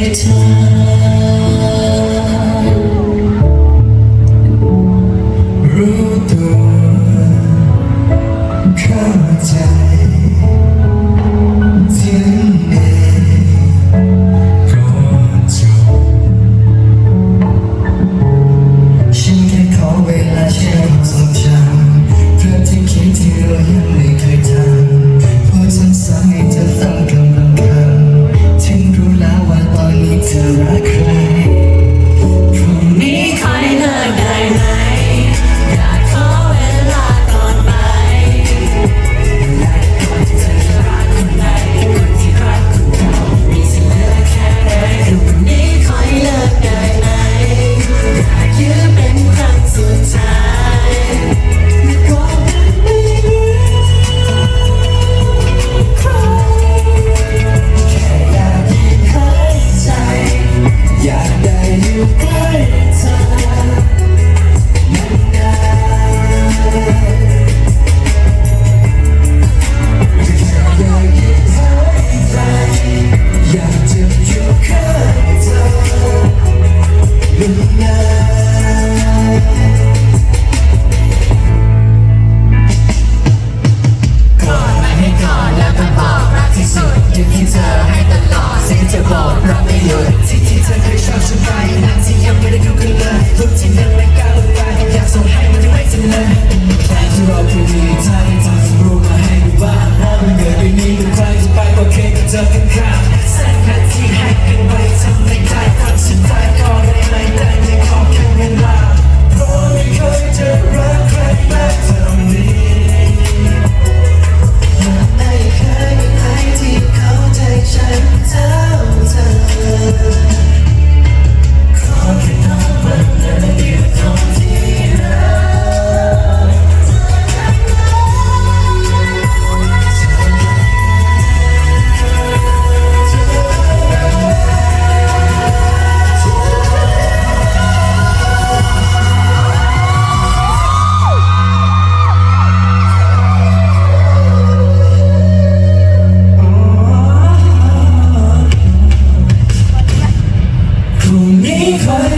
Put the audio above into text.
รู้ตัวเข้าใจ ดรับไม่หยที่ที่เธอเคยชอบฉันไปนั่ที่ยังไม่ได้เข้กันเลยรูปทียังและก้าวลงไปอยากส่งให้มันยัไม่ถึงเลยแผนที่เราเคยมีถ้าได้ทำสัรูปมาให้ดูบ้ว่ามันเกิดเรื่นี้กับใครจะไปก็แค่กับกับใคร 你会。